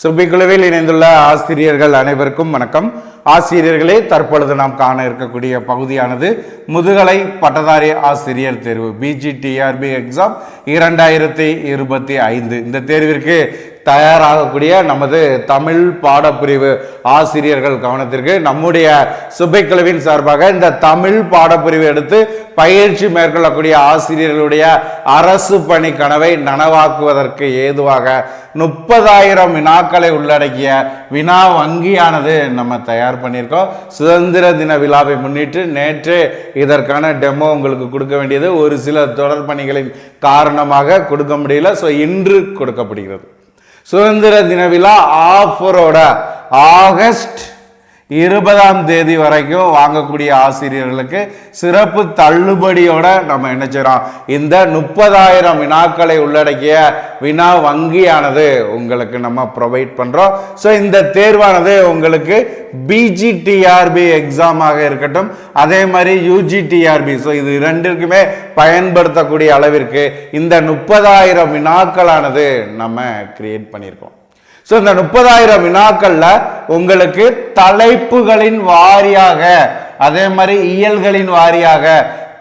சுபிக்குழுவில் இணைந்துள்ள ஆசிரியர்கள் அனைவருக்கும் வணக்கம். ஆசிரியர்களே தற்பொழுது நாம் காண இருக்கக்கூடிய பகுதியானது முதுகலை பட்டதாரி ஆசிரியர் தேர்வு பிஜிடிஆர்பி எக்ஸாம் இரண்டாயிரத்தி இருபத்தி ஐந்து. இந்த தேர்விற்கு தயாராகக்கூடிய நமது தமிழ் பாடப்பிரிவு ஆசிரியர்கள் கவனத்திற்கு நம்முடைய சுபைக்குழுவின் சார்பாக இந்த தமிழ் பாடப்பிரிவு எடுத்து பயிற்சி மேற்கொள்ளக்கூடிய ஆசிரியர்களுடைய அரசு பணி கனவை நனவாக்குவதற்கு ஏதுவாக முப்பதாயிரம் வினாக்களை உள்ளடக்கிய வினா வங்கியானது நம்ம தயார் பண்ணியிருக்கோம். சுதந்திர தின விழாவை முன்னிட்டு நேற்று இதற்கான டெமோ உங்களுக்கு கொடுக்க வேண்டியது. ஒரு சில தொடர் பணிகளின் காரணமாக கொடுக்க முடியல. ஸோ இன்று கொடுக்கப்படுகிறது. சுதந்திர தின விழா ஆஃபரோட ஆகஸ்ட் இருபதாம் தேதி வரைக்கும் வாங்கக்கூடிய ஆசிரியர்களுக்கு சிறப்பு தள்ளுபடியோட நம்ம என்ன செய்றோம்? இந்த முப்பதாயிரம் வினாக்களை உள்ளடக்கிய வினா வங்கியானது உங்களுக்கு நம்ம ப்ரொவைட் பண்றோம். ஸோ இந்த தேர்வானது உங்களுக்கு பிஜிடிஆர்பி எக்ஸாமாக இருக்கட்டும் அதே மாதிரி யூஜிடிஆர்பி ஸோ இது ரெண்டிற்குமே பயன்படுத்தக்கூடிய அளவிற்கு இந்த முப்பதாயிரம் வினாக்களானது நம்ம கிரியேட் பண்ணியிருக்கோம். ஸோ இந்த முப்பதாயிரம் வினாக்களில் உங்களுக்கு தலைப்புகளின் வாரியாக அதே மாதிரி இயல்களின் வாரியாக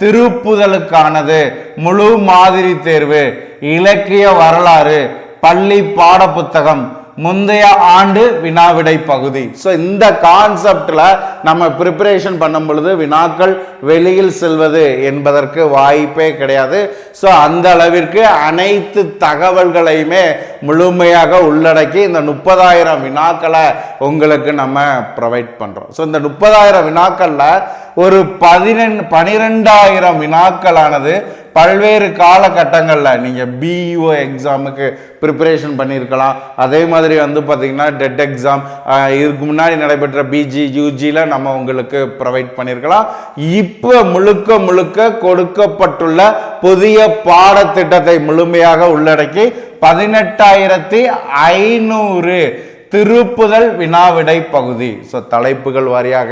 திருப்புதலுக்கானது முழு மாதிரி தேர்வு இலக்கிய வரலாறு பள்ளி பாட புத்தகம் முந்தைய ஆண்டு வினாவிடை பகுதி. ஸோ இந்த கான்செப்டில் நம்ம ப்ரிப்பரேஷன் பண்ணும் பொழுது வினாக்கள் வெளியில் செல்வது என்பதற்கு வாய்ப்பே கிடையாது. ஸோ அந்த அளவிற்கு அனைத்து தகவல்களையுமே முழுமையாக உள்ளடக்கி இந்த முப்பதாயிரம் வினாக்களை உங்களுக்கு நம்ம ப்ரொவைட் பண்ணுறோம் ஸோ இந்த முப்பதாயிரம் வினாக்களில் ஒரு பதினெண்டு பனிரெண்டாயிரம் வினாக்களானது பல்வேறு காலகட்டங்களில் நீங்கள் பிஇஓ எக்ஸாமுக்கு ப்ரிப்பரேஷன் பண்ணியிருக்கலாம். அதே மாதிரி வந்து பார்த்திங்கன்னா டெட் எக்ஸாம் இதுக்கு முன்னாடி நடைபெற்ற பிஜி யூஜியில் நம்ம உங்களுக்கு ப்ரொவைட் பண்ணியிருக்கலாம். இப்போ முழுக்க முழுக்க கொடுக்கப்பட்டுள்ள புதிய பாடத்திட்டத்தை முழுமையாக உள்ளடக்கி பதினெட்டாயிரத்தி ஐநூறு திருப்புதல் வினாவிடை பகுதி. ஸோ தலைப்புகள் வாரியாக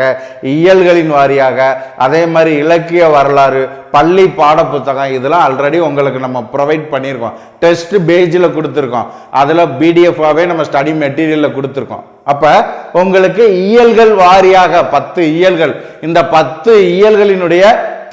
இயல்களின் வாரியாக அதே மாதிரி இலக்கிய வரலாறு பள்ளி பாடப்புத்தகம் இதெல்லாம் ஆல்ரெடி உங்களுக்கு நம்ம ப்ரொவைட் பண்ணியிருக்கோம். டெஸ்ட் பேஜில் கொடுத்துருக்கோம். அதில் பிடிஎஃபாகவே நம்ம ஸ்டடி மெட்டீரியலில் கொடுத்துருக்கோம். அப்போ உங்களுக்கு இயல்கள் வாரியாக பத்து இயல்கள் இந்த பத்து இயல்களினுடைய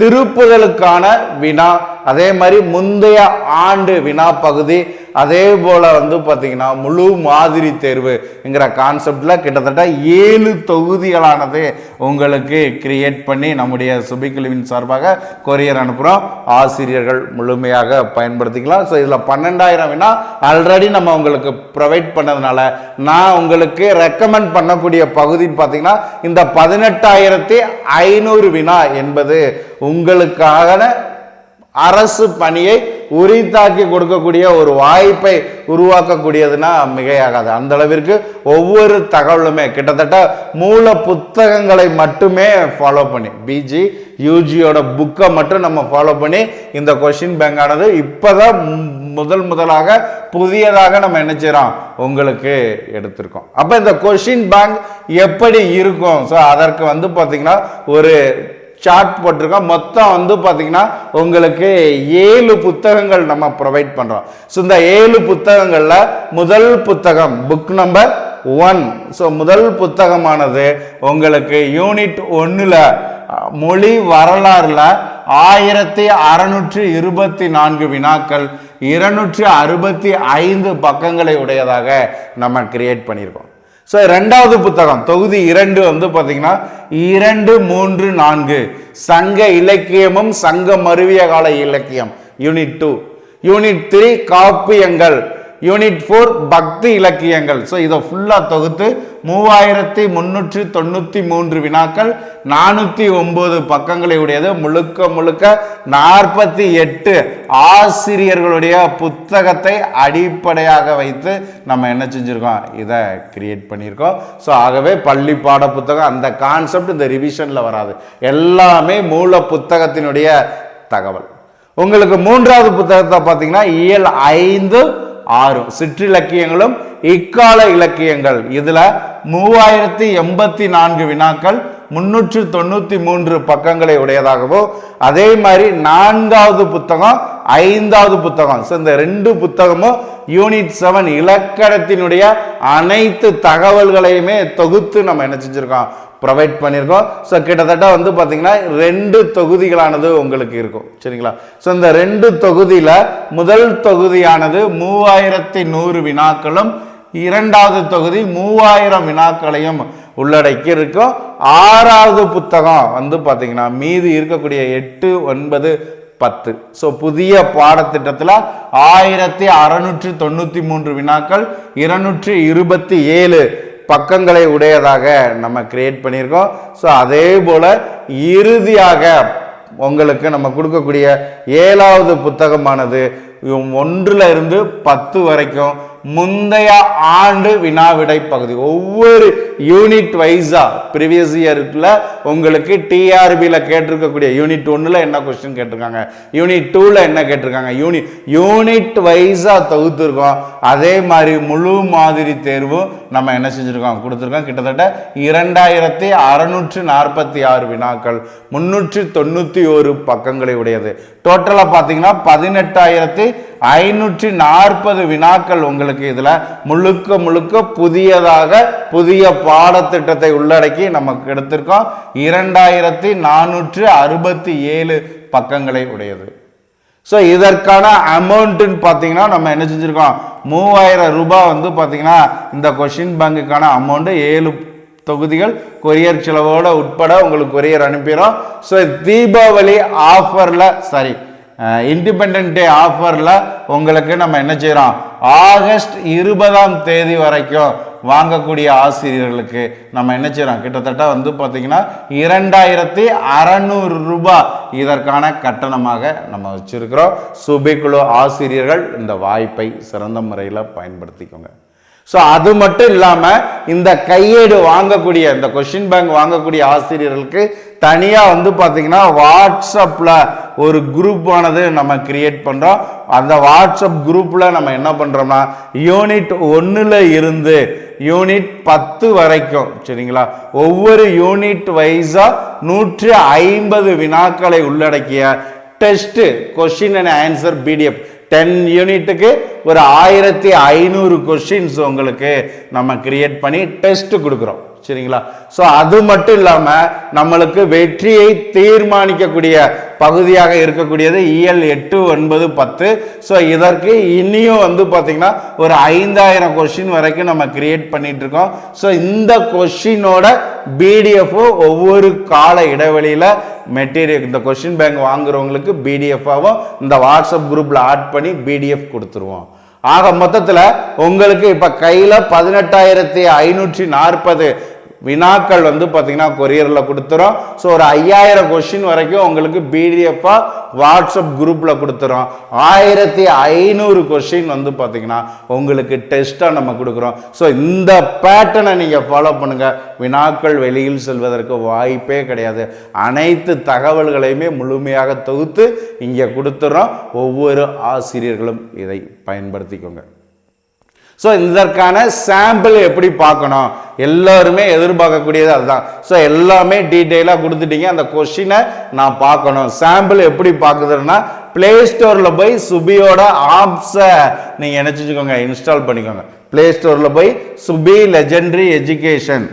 திருப்புதலுக்கான வினா அதே மாதிரி முந்தைய ஆண்டு வினா பகுதி அதே போல் வந்து பார்த்திங்கன்னா முழு மாதிரி தேர்வுங்கிற கான்செப்டில் கிட்டத்தட்ட ஏழு தொகுதிகளானது உங்களுக்கு கிரியேட் பண்ணி நம்முடைய சுபிக்குழுவின் சார்பாக கொரியர் அனுப்புகிறோம் ஆசிரியர்கள் முழுமையாக பயன்படுத்திக்கலாம். ஸோ இதில் பன்னெண்டாயிரம் வினா ஆல்ரெடி நம்ம உங்களுக்கு ப்ரொவைட் பண்ணதுனால நான் உங்களுக்கு ரெக்கமெண்ட் பண்ணக்கூடிய பகுதின்னு பார்த்தீங்கன்னா இந்த பதினெட்டாயிரத்தி ஐநூறு வினா என்பது உங்களுக்கான அரசு பணியை உரித்தாக்கி கொடுக்கக்கூடிய ஒரு வாய்ப்பை உருவாக்கக்கூடியதுன்னா மிகையாகாது. அந்த அளவிற்கு ஒவ்வொரு தகவலுமே கிட்டத்தட்ட மூல புத்தகங்களை மட்டுமே ஃபாலோ பண்ணி பிஜி யூஜியோட புக்கை மட்டும் நம்ம ஃபாலோ பண்ணி இந்த கொஷின் பேங்கானது இப்போதான் முதல் முதலாக புதியதாக நம்ம என்ன செய்கிறோம் உங்களுக்கு எடுத்திருக்கோம். அப்போ இந்த கொஷின் பேங்க் எப்படி இருக்கும்? ஸோ அதற்கு வந்து பார்த்தீங்கன்னா ஒரு சார்ட் போட்டிருக்கோம். மொத்தம் வந்து பார்த்தீங்கன்னா உங்களுக்கு ஏழு புத்தகங்கள் நம்ம ப்ரொவைட் பண்ணுறோம் ஸோ இந்த ஏழு புத்தகங்களில் முதல் புத்தகம் புக் நம்பர் ஒன் ஸோ முதல் புத்தகமானது உங்களுக்கு யூனிட் ஒன்றில் மொழி வரலாறுல ஆயிரத்தி அறநூற்றி இருபத்தி நான்கு வினாக்கள் இருநூற்றி அறுபத்தி ஐந்து பக்கங்களை உடையதாக நம்ம கிரியேட் பண்ணியிருக்கோம். ஸோ ரெண்டாவது புத்தகம் தொகுதி இரண்டு வந்து பார்த்தீங்கன்னா இரண்டு மூன்று நான்கு. சங்க இலக்கியமும் சங்க மருவிய கால இலக்கியம். யூனிட் டூ யூனிட் த்ரீ காப்பியங்கள். யூனிட் ஃபோர் பக்தி இலக்கியங்கள். ஸோ இதை ஃபுல்லாக தொகுத்து மூவாயிரத்தி முந்நூற்றி தொண்ணூற்றி மூன்று வினாக்கள் நானூற்றி ஒம்பது பக்கங்களை உடையது. முழுக்க முழுக்க நாற்பத்தி எட்டு ஆசிரியர்களுடைய புத்தகத்தை அடிப்படையாக வைத்து நம்ம என்ன செஞ்சுருக்கோம்? இதை கிரியேட் பண்ணியிருக்கோம். ஸோ ஆகவே பள்ளி பாட புத்தகம் அந்த கான்செப்ட் இந்த ரிவிஷனில் வராது. எல்லாமே மூல புத்தகத்தினுடைய தகவல். உங்களுக்கு மூன்றாவது புத்தகத்தை பார்த்தீங்கன்னா இயல் ஐந்து ஆறு சிற்றிலக்கியங்களும் இக்கால இலக்கியங்கள். இதில் மூவாயிரத்தி எண்பத்தி நான்கு வினாக்கள் முன்னூற்று தொண்ணூற்றி மூன்று பக்கங்களை உடையதாகவோ அதே மாதிரி நான்காவது புத்தகம் ஐந்தாவது புத்தகம். ஸோ இந்த ரெண்டு புத்தகமும் யூனிட் செவன் இலக்கணத்தினுடைய அனைத்து தகவல்களையுமே தொகுத்து நம்ம என்ன செஞ்சுருக்கோம்? ப்ரொவைட் பண்ணியிருக்கோம் ஸோ கிட்டத்தட்ட வந்து பார்த்தீங்கன்னா ரெண்டு தொகுதிகளானது உங்களுக்கு இருக்கும். சரிங்களா? ஸோ இந்த ரெண்டு தொகுதியில் முதல் தொகுதியானது மூவாயிரத்தி நூறு வினாக்களும் இரண்டாவது தொகுதி மூவாயிரம் வினாக்களையும் உள்ளடக்கி இருக்கும். ஆறாவது புத்தகம் வந்து பார்த்தீங்கன்னா மீது இருக்கக்கூடிய எட்டு ஒன்பது பத்து. ஸோ புதிய பாடத்திட்டத்தில் ஆயிரத்தி அறநூற்றி தொண்ணூற்றி மூன்று வினாக்கள் இருநூற்றி இருபத்தி ஏழு பக்கங்களை உடையதாக நம்ம கிரியேட் பண்ணியிருக்கோம். ஸோ அதே போல் இறுதியாக உங்களுக்கு நம்ம கொடுக்கக்கூடிய ஏழாவது புத்தகமானது ஒன்றுல இருந்து பத்து வரைக்கும் முந்தைய ஆண்டு வினாவிடை பகுதி. ஒவ்வொரு யூனிட் வைஸா ப்ரீவியஸ் இயர்ல உங்களுக்கு டிஆர்பியில் கேட்டிருக்கக்கூடிய யூனிட் ஒன்றில் என்ன கொஸ்டின் கேட்டிருக்காங்க? யூனிட் டூவில் என்ன கேட்டிருக்காங்க? யூனிட் யூனிட் வைஸா தொகுத்துருக்கோம். அதே மாதிரி முழு மாதிரி தேர்வும் நம்ம என்ன செஞ்சுருக்கோம்? கொடுத்துருக்கோம். கிட்டத்தட்ட இரண்டாயிரத்தி அறநூற்று நாற்பத்தி ஆறு வினாக்கள் முன்னூற்றி தொண்ணூற்றி ஒரு பக்கங்களை உடையது. டோட்டலாக பார்த்தீங்கன்னா பதினெட்டாயிரத்தி ஐநூற்றி நாற்பது வினாக்கள் உங்களுக்கு இதில் முழுக்க முழுக்க புதியதாக புதிய பாடத்திட்டத்தை உள்ளடக்கி நமக்கு எடுத்திருக்கோம். இரண்டாயிரத்தி நானூற்று அறுபத்தி ஏழு பக்கங்களை உடையது. ஸோ இதற்கான அமௌண்ட்டுன்னு பார்த்தீங்கன்னா நம்ம என்ன செஞ்சுருக்கோம்? மூவாயிரம் ரூபாய் வந்து பார்த்தீங்கன்னா இந்த கொஷின் பேங்குக்கான அமௌண்ட்டு ஏழு தொகுதிகள் கொரியர் செலவோட உட்பட உங்களுக்கு கொரியர் அனுப்பிடும் ஸோ தீபாவளி ஆஃபரில் சரி இண்டிபெண்ட் டே ஆஃபரில் உங்களுக்கு நம்ம என்ன செய்கிறோம் ஆகஸ்ட் இருபதாம் தேதி வரைக்கும் வாங்கக்கூடிய ஆசிரியர்களுக்கு நம்ம என்ன செய்கிறோம் கிட்டத்தட்ட வந்து பார்த்திங்கன்னா இரண்டாயிரத்தி அறநூறு ரூபாய் இதற்கான கட்டணமாக நம்ம வச்சுருக்கிறோம். சுபிக்குழு ஆசிரியர்கள் இந்த வாய்ப்பை சிறந்த முறையில் பயன்படுத்திக்கோங்க. ஸோ அது மட்டும் இல்லாமல் இந்த கையேடு வாங்கக்கூடிய இந்த கொஷின் பேங்க் வாங்கக்கூடிய ஆசிரியர்களுக்கு தனியாக வந்து பார்த்தீங்கன்னா வாட்ஸ்அப்பில் ஒரு குரூப்பானது நம்ம கிரியேட் பண்ணுறோம் அந்த வாட்ஸ்அப் குரூப்பில் நம்ம என்ன பண்ணுறோம்னா யூனிட் ஒன்றில் இருந்து யூனிட் பத்து வரைக்கும் சரிங்களா? ஒவ்வொரு யூனிட் வைஸாக நூற்றி ஐம்பது வினாக்களை உள்ளடக்கிய test question and answer PDF ten யூனிட்டுக்கு ஒரு ஆயிரத்தி ஐநூறு கொஷின்ஸ் உங்களுக்கு நம்ம கிரியேட் பண்ணி டெஸ்ட் கொடுக்குறோம். சரிங்களா? ஸோ அது மட்டும் இல்லாமல் நம்மளுக்கு வெற்றியை தீர்மானிக்கக்கூடிய பகுதியாக இருக்கக்கூடியது இஎல் எட்டு ஒன்பது பத்து. ஸோ இதற்கு இனியும் வந்து பார்த்திங்கன்னா ஒரு ஐந்தாயிரம் கொஷின் வரைக்கும் நம்ம கிரியேட் பண்ணிகிட்ருக்கோம் இருக்கோம் ஸோ இந்த கொஷினோட பிடிஎஃப் ஒவ்வொரு கால இடைவெளியில் மெட்டீரியல் இந்த கொஷின் பேங்க் வாங்குறவங்களுக்கு பிடிஎஃபாகவும் இந்த வாட்ஸ்அப் குரூப்பில் ஆட் பண்ணி பிடிஎஃப் கொடுத்துருவோம். ஆக மொத்தத்தில் உங்களுக்கு இப்போ கையில் பதினெட்டாயிரத்தி ஐநூற்றி நாற்பது வினாக்கள் வந்து பார்த்தீங்கன்னா கொரியரில் கொடுத்துறோம். ஸோ ஒரு ஐயாயிரம் கொஷின் வரைக்கும் உங்களுக்கு பிடிஎஃபாக வாட்ஸ்அப் குரூப்பில் கொடுத்துறோம். ஆயிரத்தி ஐநூறு கொஷின் வந்து பார்த்தீங்கன்னா உங்களுக்கு டெஸ்ட்டாக நம்ம கொடுக்குறோம். ஸோ இந்த பேட்டர்னை நீங்கள் ஃபாலோ பண்ணுங்கள் வினாக்கள் வெளியில் செல்வதற்கு வாய்ப்பே கிடையாது. அனைத்து தகவல்களையுமே முழுமையாக தொகுத்து இங்கே கொடுத்துறோம். ஒவ்வொரு ஆசிரியர்களும் இதை பயன்படுத்திக்கோங்க. ஸோ இதற்கான சாம்பிள் எப்படி பார்க்கணும்? எல்லாருமே எதிர்பார்க்கக்கூடியது அதுதான். ஸோ எல்லாமே டீட்டெயிலாக கொடுத்துட்டீங்க. அந்த கொஷினை நான் பார்க்கணும். சாம்பிள் எப்படி பார்க்குதுன்னா ப்ளே ஸ்டோரில் போய் சுபியோட ஆப்ஸை நீங்கள் நினச்சிச்சுக்கோங்க இன்ஸ்டால் பண்ணிக்கோங்க. ப்ளே ஸ்டோரில் போய் சுபி லெஜெண்டரி எஜுகேஷன்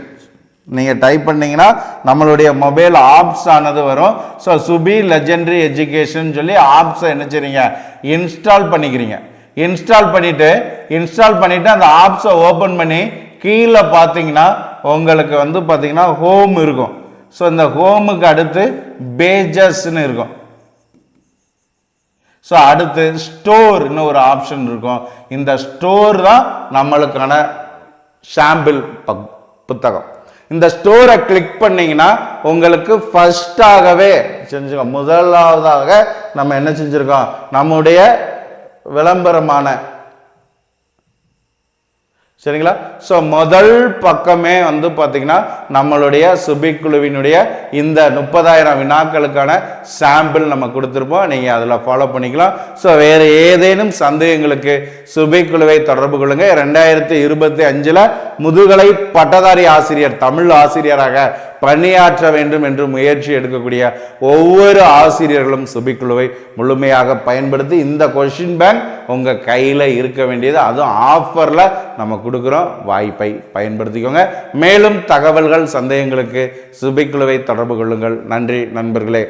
நீங்கள் டைப் பண்ணிங்கன்னா நம்மளுடைய மொபைல் ஆப்ஸ் ஆனது வரும். ஸோ சுபி லெஜெண்டரி எஜுகேஷன் சொல்லி ஆப்ஸை என்ன செய்றீங்க இன்ஸ்டால் பண்ணிக்கிறீங்க. இன்ஸ்டால் பண்ணிவிட்டு இன்ஸ்டால் பண்ணிவிட்டு அந்த ஆப்ஸை ஓப்பன் பண்ணி கீழே பார்த்தீங்கன்னா உங்களுக்கு வந்து பார்த்தீங்கன்னா ஹோம் இருக்கும். ஸோ இந்த ஹோமுக்கு அடுத்து பேஜஸ்ன்னு இருக்கும். ஸோ அடுத்து ஸ்டோர்னு ஒரு ஆப்ஷன் இருக்கும். இந்த ஸ்டோர் தான் நம்மளுக்கான சாம்பிள் புத்தகம். இந்த ஸ்டோரை கிளிக் பண்ணிங்கன்னா உங்களுக்கு ஃபஸ்ட்டாகவே செஞ்சுக்கோ முதலாவதாக நம்ம என்ன செஞ்சுருக்கோம்? நம்முடைய விளம்பரமான. சரிங்களா? ஸோ முதல் பக்கமே வந்து பார்த்தீங்கன்னா நம்மளுடைய சுபிக் குழுவினுடைய இந்த முப்பதாயிரம் வினாக்களுக்கான சாம்பிள் நம்ம கொடுத்துருப்போம். நீங்கள் அதில் ஃபாலோ பண்ணிக்கலாம். ஸோ வேறு ஏதேனும் சந்தேகங்களுக்கு சுபிக் குழுவை தொடர்பு கொள்ளுங்கள் ரெண்டாயிரத்தி இருபத்தி அஞ்சில் முதுகலை பட்டதாரி ஆசிரியர் தமிழ் ஆசிரியராக பணியாற்ற வேண்டும் என்று முயற்சி எடுக்கக்கூடிய ஒவ்வொரு ஆசிரியர்களும் சுபிக்குழுவை முழுமையாக பயன்படுத்தி இந்த கொஷின் பேங்க் உங்கள் கையில் இருக்க வேண்டியது. அதுவும் ஆஃபரில் நம்ம கொடுக்குறோம். வாய்ப்பை பயன்படுத்திக்கோங்க. மேலும் தகவல்கள் சந்தேகங்களுக்கு சுபிக்குழுவை தொடர்பு கொள்ளுங்கள். நன்றி நண்பர்களே.